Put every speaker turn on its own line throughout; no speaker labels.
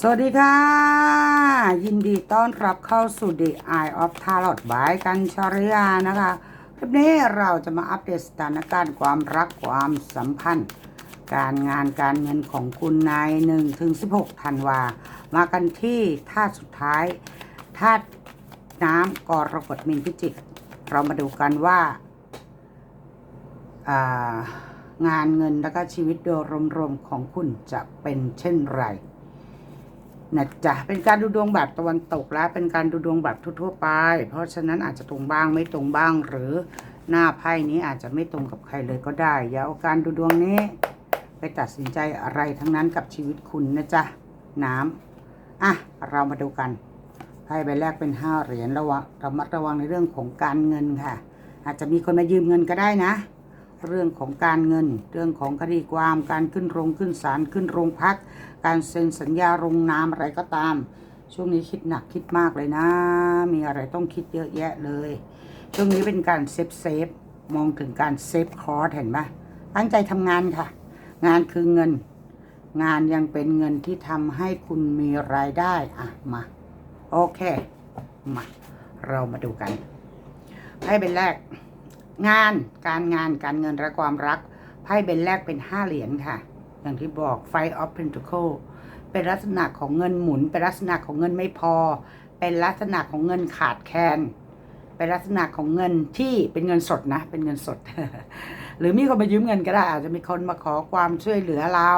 สวัสดีค่ะ ยินดีต้อนรับเข้าสู่ The Eye of Tarot บายกันชริยานะคะคลิปนี้เราจะมาอัปเดตสถานการณ์ความรักความสัมพันธ์ การงานการเงินของคุณใน1ถึง16ธันวา มากันที่ธาตุสุดท้ายธาตุน้ำกรกฎมีนพิจิก เรามาดูกันว่าอ่างานเงินและก็ชีวิตโดยรวมๆของคุณจะเป็นเช่นไร นะจ๊ะเป็นการดูดวงแบบตะวันตกและเป็นการดูดวงแบบทั่วๆไป เพราะฉะนั้นอาจจะตรงบ้างไม่ตรงบ้างหรือหน้าไพ่นี้อาจจะไม่ตรงกับใครเลยก็ได้อย่าเอาการดูดวงนี้ ไปตัดสินใจอะไรทั้งนั้นกับชีวิตคุณนะจ๊ะน้ำอะเรามาดูกันไพ่ใบแรกเป็นห้าเหรียญระวังระมัดระวังในเรื่องของการเงินค่ะ อาจจะมีคนมายืมเงินก็ได้นะ เรื่องของการเงิน เรื่องของคดีความการขึ้นโรงขึ้นศาลขึ้นโรงพัก การเซ็นสัญญาลงนามอะไรก็ตาม ช่วงนี้คิดหนักคิดมากเลยนะ มีอะไรต้องคิดเยอะแยะเลย ช่วงนี้เป็นการเซฟเซฟมองถึงการเซฟคอร์สเห็นไหมตั้งใจทำงานค่ะ งานคือเงิน งานยังเป็นเงินที่ทำให้คุณมีรายได้อะมาโอเคมาเรามาดูกันให้เป็นแรก งานการงานการเงินและความรักไพ่เบนแรกเป็นห้าเหรียญค่ะ อย่างที่บอก Five of Pentacle เป็นลักษณะของเงินหมุน เป็นลักษณะของเงินไม่พอ เป็นลักษณะของเงินขาดแคลนเป็นลักษณะของเงินที่เป็นเงินสดนะ เป็นเงินสด หรือมีคนมายืมเงินก็ได้อาจจะมีคนมาขอความช่วยเหลือเรา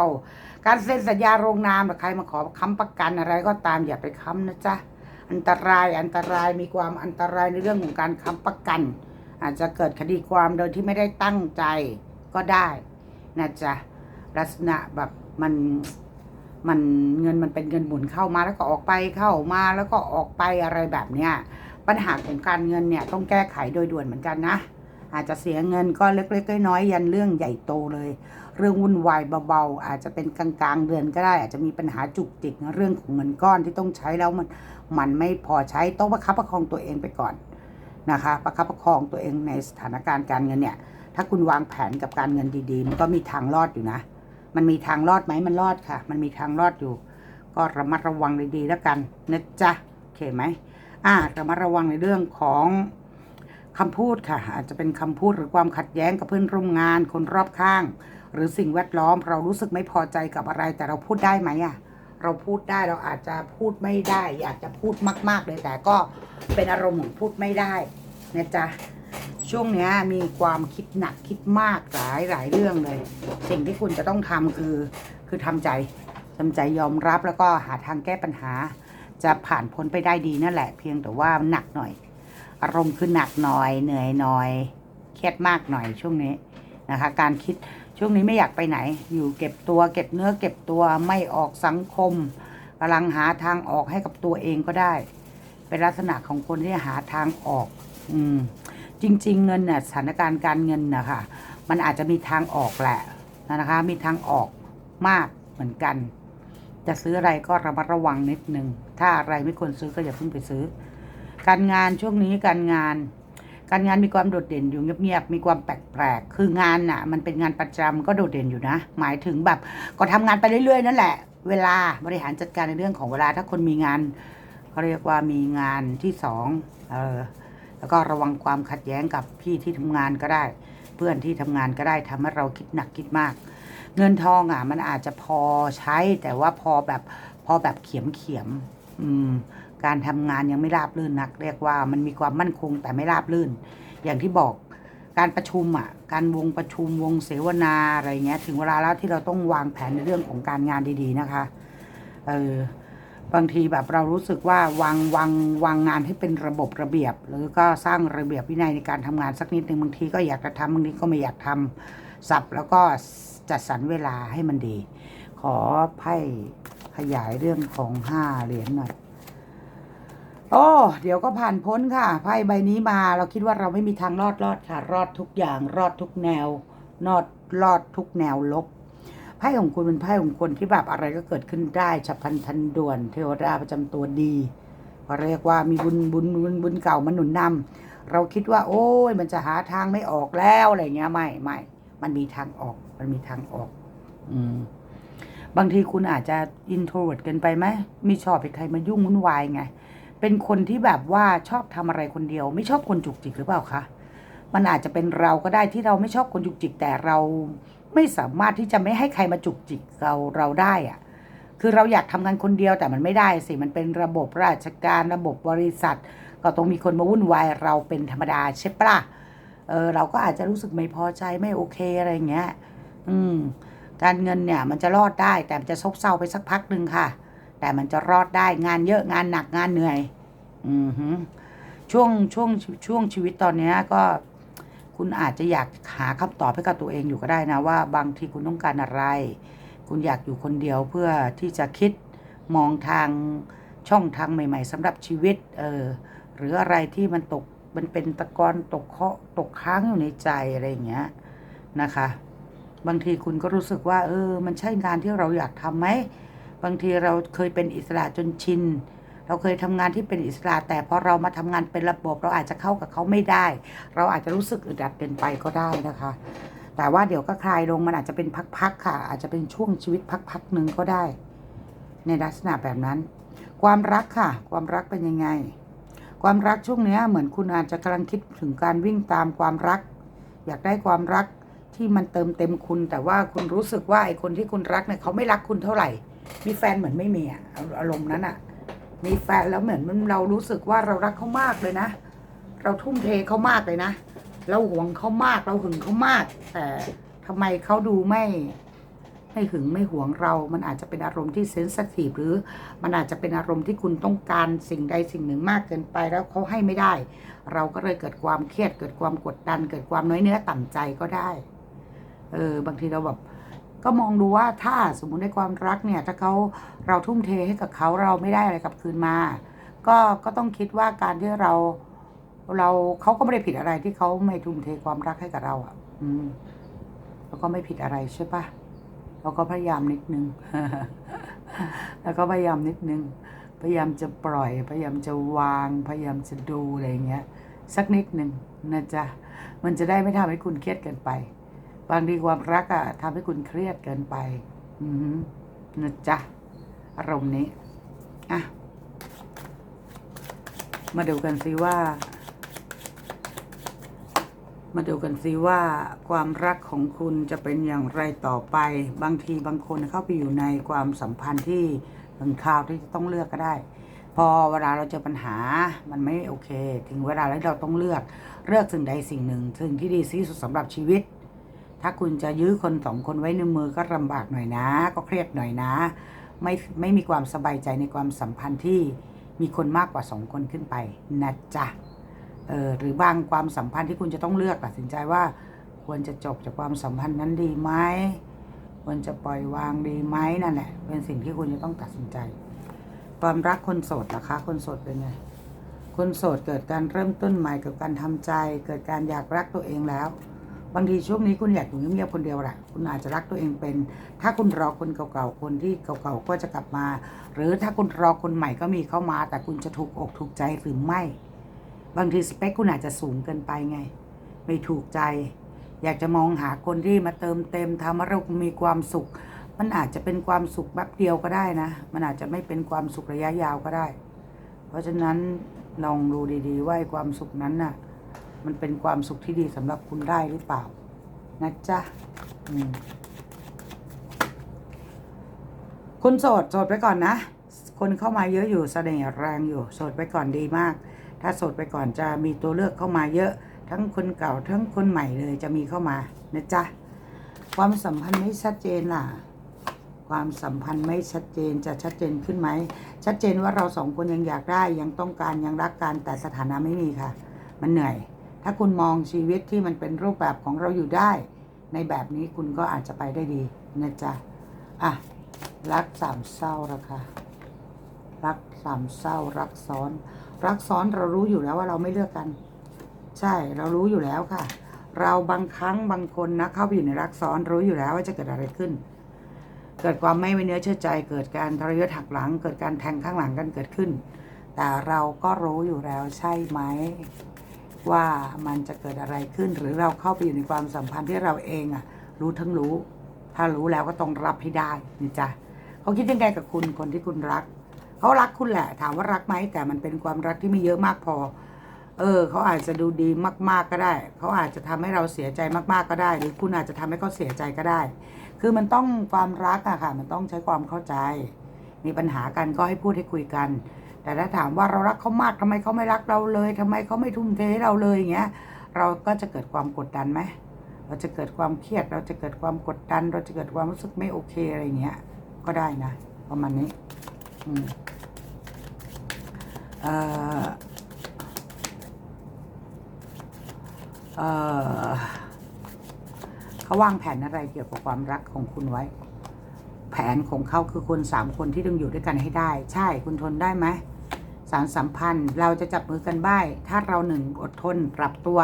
การเซ็นสัญญาโรงนามหรือใครมาขอค้ำประกันอะไรก็ตามอย่าไปค้ำนะจ๊ะอันตรายอันตรายมีความอันตรายในเรื่องของการค้ำประกัน อาจจะเกิดคดีความโดยที่ไม่ได้ตั้งใจก็ได้นะจ๊ะลักษณะแบบมันมันเงินมันเป็นเงินหมุนเข้ามาแล้วก็ออกไปเข้ามาแล้วก็ออกไปอะไรแบบเนี้ยปัญหาของการเงินเนี่ยต้องแก้ไขโดยด่วนเหมือนกันนะ อาจจะเสียเงินก็เล็กๆน้อยๆยันเรื่องใหญ่โตเลย เรื่องวุ่นวายเบาๆอาจจะเป็นกลางๆเดือนก็ได้ อาจจะมีปัญหาจุกจิกเรื่องของเงินก้อนที่ต้องใช้แล้วมันมันไม่พอใช้ต้องประคับประคองตัวเองไปก่อน นะคะประคับประคองตัวเองในสถานการณ์การเงินเนี่ยถ้าคุณวางแผนกับการเงินดีๆ มันก็มีทางรอดอยู่นะ มันมีทางรอดไหมมันรอดค่ะ มันมีทางรอดอยู่ ก็ระมัดระวังดีๆแล้วกันนะจ๊ะโอเคไหมอ่าระมัดระวังในเรื่องของคำพูดค่ะ อาจจะเป็นคำพูดหรือความขัดแย้งกับเพื่อนร่วมงานคนรอบข้าง หรือสิ่งแวดล้อมเรารู้สึกไม่พอใจกับอะไรแต่เราพูดได้ไหมอะ เราพูดได้เราอาจจะพูดไม่ได้ อยากจะพูดมาก ๆ เลยแต่ก็เป็นอารมณ์ของพูดไม่ได้นะจ๊ะช่วงนี้มีความคิดหนักคิดมากหลายหลายเรื่องเลย สิ่งที่คุณจะต้องทำคือคือทำใจทำใจยอมรับแล้วก็หาทางแก้ปัญหา จะผ่านพ้นไปได้ดีนั่นแหละ เพียงแต่ว่าหนักหน่อย อารมณ์คือหนักหน่อยเหนื่อยหน่อยเครียดมากหน่อยช่วงนี้นะคะ การคิด ช่วงนี้ไม่อยากไปไหน อยู่เก็บตัวเก็บเนื้อเก็บตัวไม่ออกสังคมกำลังหาทางออกให้กับตัวเองก็ได้ เป็นลักษณะของคนที่หาทางออก อืม จริง ๆ เงินเนี่ยสถานการณ์การเงินนะคะมันอาจจะมีทางออกแหละนะคะ มีทางออกมากเหมือนกัน จะซื้ออะไรก็ระมัดระวังนิดนึง ถ้าอะไรไม่ควรซื้อก็อย่าเพิ่งไปซื้อ การงานช่วงนี้การงาน การงานมีความโดดเด่นอยู่เงียบๆมีความแปลกๆคืองานน่ะ มันเป็นงานประจำก็โดดเด่นอยู่นะ หมายถึงแบบก็ทำงานไปเรื่อยๆนั่นแหละ เวลาบริหารจัดการในเรื่องของเวลาถ้าคนมีงานเขาเรียกว่ามีงานที่สองเออแล้วก็ระวังความขัดแย้งกับพี่ที่ทำงานก็ได้ เพื่อนที่ทำงานก็ได้ทำให้เราคิดหนักคิดมาก เงินทองอะ มันอาจจะพอใช้แต่ว่าพอแบบพอแบบเขียมเขียมอืม การทำงานยังไม่ราบรื่นนัก เรียกว่ามันมีความมั่นคงแต่ไม่ราบรื่น อย่างที่บอกการประชุมอะการวงประชุมวงเสวนาอะไรเงี้ยถึงเวลาแล้วที่เราต้องวางแผนในเรื่องของการงานดีๆนะคะเออบางทีแบบเรารู้สึกว่าวางวางวางงานให้เป็นระบบระเบียบ หรือก็สร้างระเบียบวินัยในการทำงานสักนิดหนึ่งบางทีก็อยากจะทำบางทีก็ไม่อยากทำสับแล้วก็จัดสรรเวลาให้มันดี ขอไพ่ขยายเรื่องของห้าเหรียญหน่อย โอ้ เดี๋ยวก็ผ่านพ้นค่ะ ไพ่ใบนี้มาเราคิดว่าเราไม่มีทางรอดรอดค่ะ รอดทุกอย่าง รอดทุกแนวรอดรอดทุกแนวลบ ไพ่ของคุณเป็นไพ่ของคนที่แบบอะไรก็เกิดขึ้นได้ฉับพลันทันด่วน เทวดาประจำตัวดีเขาเรียกว่ามีบุญบุญบุญบุญเก่ามาหนุนนำเราคิดว่า โอ้ยมันจะหาทางไม่ออกแล้วอะไรเงี้ยไม่ไม่มันมีทางออก มันมีทางออก อืมบางทีคุณอาจจะอินโทรเวิร์ดเกินไปไหมม่ชอบให้ใครมายุ่งวุ่นวายไง เป็นคนที่แบบว่าชอบทำอะไรคนเดียว ไม่ชอบคนจุกจิกหรือเปล่าคะมันอาจจะเป็นเราก็ได้ที่เราไม่ชอบคนจุกจิก แต่เราไม่สามารถที่จะไม่ให้ใครมาจุกจิกเราเราได้อะคือเราอยากทำงานคนเดียวแต่มันไม่ได้สิมันเป็นระบบราชการระบบบริษัท ก็ต้องมีคนมาวุ่นวายเราเป็นธรรมดาใช่ปะล่ะเออเราก็อาจจะรู้สึกไม่พอใจไม่โอเคอะไรเงี้ย อืม การเงินเนี่ย มันจะรอดได้แต่มันจะซบเซาไปสักพักหนึ่งค่ะ แต่มันจะรอดได้งานเยอะงานหนักงานเหนื่อยอือหือช่วงช่วงช่วงชีวิตตอนนี้ก็คุณอาจจะอยากหาคำตอบให้กับตัวเองอยู่ก็ได้นะว่า บางทีคุณต้องการอะไร คุณอยากอยู่คนเดียวเพื่อที่จะคิดมองทางช่องทางใหม่ ๆสำหรับชีวิตเออหรืออะไรที่มันตกมันเป็นตะกอนตกเคาะตกค้างอยู่ในใจอะไรอย่างเงี้ยนะคะ บางทีคุณก็รู้สึกว่า เออ มันใช่งานที่เราอยากทำไหม บางทีเราเคยเป็นอิสระจนชิน เราเคยทำงานที่เป็นอิสระแต่พอเรามาทำงานเป็นระบบ เราอาจจะเข้ากับเขาไม่ได้ เราอาจจะรู้สึกอึดอัดเกินไปก็ได้นะคะ แต่ว่าเดี๋ยวก็คลายลงมันอาจจะเป็นพักๆค่ะ อาจจะเป็นช่วงชีวิตพักๆหนึ่งก็ได้ ในลักษณะแบบนั้น ความรักค่ะ ความรักเป็นยังไง ความรักช่วงนี้เหมือนคุณอาจจะกำลังคิดถึงการวิ่งตามความรัก อยากได้ความรักที่มันเติมเต็มคุณ แต่ว่าคุณรู้สึกว่าไอ้คนที่คุณรักเนี่ยเขาไม่รักคุณเท่าไหร่ มีแฟนเหมือนไม่มีอะอารมณ์นั้นอะมีแฟนแล้วเหมือนมันเรารู้สึกว่าเรารักเขามากเลยนะ เราทุ่มเทเขามากเลยนะ เราหวงเขามาก เราหึงเขามาก แต่ทำไมเขาดูไม่ไม่หึงไม่หวงเรา มันอาจจะเป็นอารมณ์ที่เซนสทีฟหรือมันอาจจะเป็นอารมณ์ที่คุณต้องการสิ่งใดสิ่งหนึ่งมากเกินไปแล้วเขาให้ไม่ได้ เราก็เลยเกิดความเครียดเกิดความกดดัน เกิดความน้อยเนื้อต่ำใจก็ได้ เออบางทีเราแบบ ก็มองดูว่าถ้าสมมุติในความรักเนี่ย ถ้าเขาเราทุ่มเทให้กับเขาเราไม่ได้อะไรกลับคืนมา ก็ก็ต้องคิดว่าการที่เราเราเขาก็ไม่ได้ผิดอะไรที่เขาไม่ทุ่มเทความรักให้กับเราอะ อืมแล้วก็ไม่ผิดอะไรใช่ปะเราก็พยายามนิดนึง แล้วก็พยายามนิดนึง พยายามจะปล่อย พยายามจะวาง พยายามจะดูอะไรเงี้ย สักนิดหนึ่งนะจ๊ะ มันจะได้ไม่ทำให้คุณเครียดเกินไป บางทีความรักอะทำให้คุณเครียดเกินไป อือหือนะจ๊ะ อารมณ์นี้อะมาดูกันสิว่า มาดูกันสิว่า ความรักของคุณจะเป็นอย่างไรต่อไป บางทีบางคนเข้าไปอยู่ในความสัมพันธ์ที่บางคราวที่จะต้องเลือกก็ได้ พอเวลาเราเจอปัญหามันไม่โอเค ถึงเวลาแล้วเราต้องเลือกเลือกสิ่งใดสิ่งหนึ่ง สิ่งที่ดีที่สุดสำหรับชีวิต ถ้าคุณจะยื้อคนสองคนไว้ในมือก็ลำบากหน่อยนะ ก็เครียดหน่อยนะ ไม่ไม่มีความสบายใจในความสัมพันธ์ที่มีคนมากกว่าสองคนขึ้นไปนะจ๊ะเออหรือบางความสัมพันธ์ที่คุณจะต้องเลือกตัดสินใจว่า ควรจะจบจากความสัมพันธ์นั้นดีไหมควรจะปล่อยวางดีไหมนั่นแหละ เป็นสิ่งที่คุณจะต้องตัดสินใจความรักคนโสดนะคะ คนโสดเป็นไงคนโสดเกิดการเริ่มต้นใหม่เกิดการทำใจ เกิดการอยากรักตัวเองแล้ว บางทีช่วงนี้คุณอยากอยู่เงียบๆคนเดียวแหละคุณอาจจะรักตัวเองเป็น ถ้าคุณรอคนเก่าๆคนที่เก่าๆก็จะกลับมา หรือถ้าคุณรอคนใหม่ก็มีเข้ามา แต่คุณจะถูกอกถูกใจหรือไม่ บางทีสเปคคุณอาจจะสูงเกินไปไง ไม่ถูกใจ อยากจะมองหาคนที่มาเติมเต็มทำให้เรามีความสุข มันอาจจะเป็นความสุขแบบเดียวก็ได้นะ มันอาจจะไม่เป็นความสุขระยะยาวก็ได้ เพราะฉะนั้นลองดูดีๆว่าความสุขนั้นน่ะ มันเป็นความสุขที่ดีสำหรับคุณได้หรือเปล่า นะจ๊ะคุณโสดโสดไปก่อนนะ คนเข้ามาเยอะอยู่เสน่ห์แรงอยู่โสดไปก่อนดีมาก ถ้าโสดไปก่อนจะมีตัวเลือกเข้ามาเยอะ ทั้งคนเก่าทั้งคนใหม่เลยจะมีเข้ามานะจ๊ะความสัมพันธ์ไม่ชัดเจนล่ะ ความสัมพันธ์ไม่ชัดเจนจะชัดเจนขึ้นไหม ชัดเจนว่าเราสองคนยังอยากได้ยังต้องการยังรักกันแต่สถานะไม่มีค่ะ มันเหนื่อย ถ้าคุณมองชีวิตที่มันเป็นรูปแบบของเราอยู่ได้ ในแบบนี้คุณก็อาจจะไปได้ดีนะจ๊ะอะรักสามเศร้าละค่ะรักสามเศร้า รักซ้อน รักซ้อนเรารู้อยู่แล้วว่าเราไม่เลือกกัน ใช่เรารู้อยู่แล้วค่ะ เราบางครั้งบางคนนะเข้าไปอยู่ในรักซ้อนรู้อยู่แล้วว่าจะเกิดอะไรขึ้น เกิดความไม่ไว้เนื้อเชื่อใจ เกิดการทรยศหักหลัง เกิดการแทงข้างหลังกันเกิดขึ้น แต่เราก็รู้อยู่แล้วใช่ไหม ว่ามันจะเกิดอะไรขึ้น หรือเราเข้าไปอยู่ในความสัมพันธ์ที่เราเองอะรู้ทั้งรู้ ถ้ารู้แล้วก็ต้องรับให้ได้นี่จ้ะเขาคิดยังไงกับคุณคนที่คุณรักเขารักคุณแหละ ถามว่ารักไหมแต่มันเป็นความรักที่ไม่เยอะมากพอ เออเขาอาจจะดูดีมาก ๆก็ได้เขาอาจจะทำให้เราเสียใจมากๆก็ได้ หรือคุณอาจจะทำให้เขาเสียใจก็ได้ คือมันต้องความรักอะค่ะ มันต้องใช้ความเข้าใจ มีปัญหากันก็ให้พูดให้คุยกัน แต่ถ้าถามว่าเรารักเขามากทำไมเขาไม่รักเราเลยทำไมเขาไม่ทุ่มเทให้เราเลยอย่างเงี้ย เราก็จะเกิดความกดดันไหมเราจะเกิดความเครียด เราจะเกิดความกดดัน เราจะเกิดความรู้สึกไม่โอเคอะไรเงี้ย ก็ได้นะประมาณนี้อืมเอ่อเอ่อเขาวางแผนอะไรเกี่ยวกับความรักของคุณไว้ แผนของเขาคือคนสามคนที่ต้องอยู่ด้วยกันให้ได้ ใช่คุณทนได้ไหม สารสัมพันธ์ เราจะจับมือกันบ้ายถ้าเราหนึ่งอดทนปรับตัว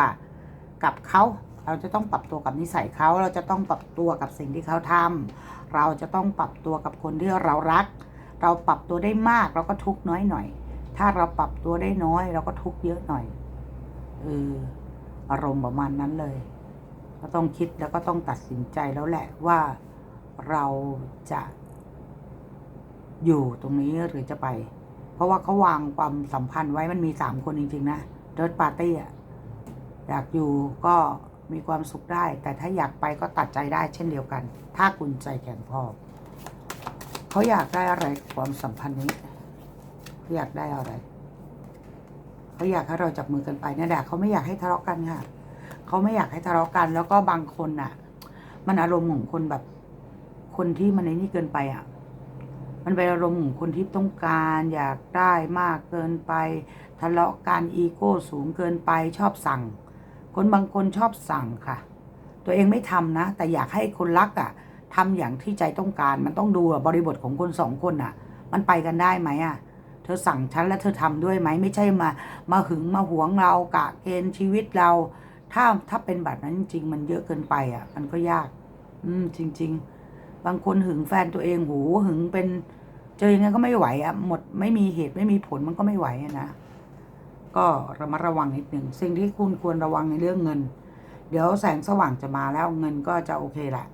กับเขาเราจะต้องปรับตัวกับนิสัยเขาเราจะต้องปรับตัวกับสิ่งที่เขาทำเราจะต้องปรับตัวกับคนที่เรารัก เราปรับตัวได้มากเราก็ทุกน้อยหน่อย ถ้าเราปรับตัวได้น้อยเราก็ทุกเยอะหน่อยเอออารมณ์ประมาณนั้นเลย ก็ต้องคิดแล้วก็ต้องตัดสินใจแล้วแหละว่าเราจะอยู่ตรงนี้หรือจะไป เพราะว่าเขาวางความสัมพันธ์ไว้มันมีสามคนจริง ๆ นะเดิร์ดปาร์ตี้อะอยากอยู่ก็มีความสุขได้ แต่ถ้าอยากไปก็ตัดใจได้เช่นเดียวกัน ถ้าคุณใจแข็งพอเขาอยากได้อะไรความสัมพันธ์นี้เขาอยากได้อะไรเขาอยากให้เราจับมือกันไปนั่นแหละเขาไม่อยากให้ทะเลาะกันค่ะเขาไม่อยากให้ทะเลาะกัน แล้วก็บางคนน่ะ มันอารมณ์ของคนแบบ คนที่มันในนี่เกินไปอะ มันเป็นอารมณ์ของคนที่ต้องการอยากได้มากเกินไปทะเลาะกันอีโก้สูงเกินไปชอบสั่ง คนบางคนชอบสั่งค่ะ ตัวเองไม่ทำนะ แต่อยากให้คนรักอะทำอย่างที่ใจต้องการมันต้องดูบริบทของคนสองคนอะ มันไปกันได้ไหมอะ เธอสั่งฉันแล้วเธอทำด้วยไหมไม่ใช่มา มาหึงมาหวงเรากะเกณฑ์ชีวิตเรา ถ้าถ้าเป็นแบบนั้นจริง ๆ มันเยอะเกินไปอะ มันก็ยาก อืมจริง ๆ บางคนหึงแฟนตัวเองหูหึงเป็น เจอยังไงก็ไม่ไหวอะหมดไม่มีเหตุไม่มีผลมันก็ไม่ไหวะนะก็ระมัดระวังนิดหนึ่งสิ่งที่คุณควรระวังในเรื่องเงิน เดี๋ยวแสงสว่างจะมาแล้วเงินก็จะโอเคแหละ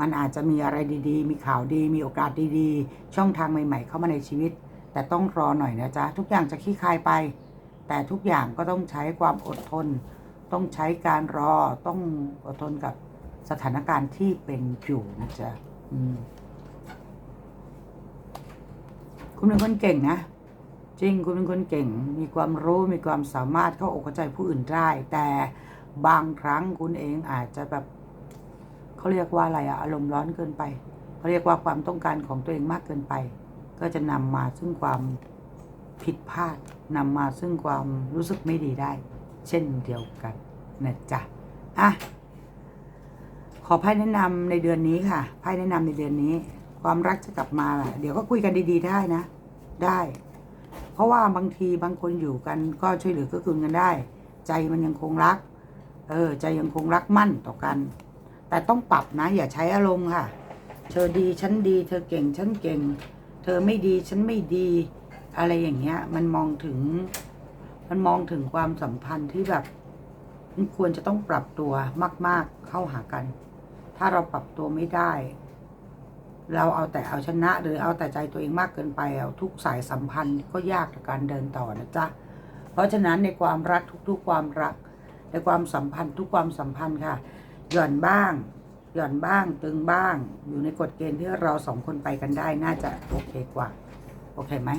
มันอาจจะมีอะไรดีๆ มีข่าวดี มีโอกาสดีๆ ช่องทางใหม่ ๆ เข้ามาในชีวิต แต่ต้องรอหน่อยนะจ๊ะ ทุกอย่างจะขี้คายไป แต่ทุกอย่างก็ต้องใช้ความอดทน ต้องใช้การรอ ต้องอดทนกับสถานการณ์ที่เป็นอยู่นะจ๊ะ คุณเป็นคนเก่งนะ จริงคุณเป็นคนเก่ง มีความรู้มีความสามารถเข้าอกเข้าใจผู้อื่นได้ แต่บางครั้งคุณเองอาจจะแบบเขาเรียกว่าอะไรอะอารมณ์ร้อนเกินไปเขาเรียกว่าความต้องการของตัวเองมากเกินไป ก็จะนำมาซึ่งความผิดพลาดนำมาซึ่งความรู้สึกไม่ดีได้ เช่นเดียวกันนะจ๊ะอะ อไพ่แนะนำในเดือนนี้ค่ะไพ่แนะนำในเดือนนี้ ความรักจะกลับมาล่ะ เดี๋ยวก็คุยกันดี ๆ ได้นะ ได้ เพราะว่าบางทีบางคนอยู่กันก็ช่วยเหลือก็คืนกันได้ ใจมันยังคงรัก เออ ใจยังคงรักมั่นต่อกัน แต่ต้องปรับนะ อย่าใช้อารมณ์ค่ะ เธอดีฉันดี เธอเก่งฉันเก่ง เธอไม่ดีฉันไม่ดี อะไรอย่างเงี้ย มันมองถึง มันมองถึงความสัมพันธ์ที่แบบมันควรจะต้องปรับตัวมาก ๆ เข้าหากัน ถ้าเราปรับตัวไม่ได้ เราเอาแต่เอาชนะ หรือเอาแต่ใจตัวเองมากเกินไปเอาทุกสายสัมพันธ์ก็ยากต่อการเดินต่อนะจ๊ะเพราะฉะนั้นในความรักทุก ๆ ความรัก ในความสัมพันธ์ทุกความสัมพันธ์ค่ะ หย่อนบ้าง หย่อนบ้าง ตึงบ้าง อยู่ในกฎเกณฑ์ที่เราสองคนไปกันได้น่าจะโอเคกว่าโอเคไหม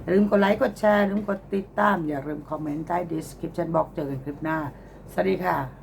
อย่าลืมกดไลค์ กดแชร์ลืมกดติดตาม อย่าลืมคอมเมนต์ใต้ description box เจอกันคลิปหน้า สวัสดีค่ะ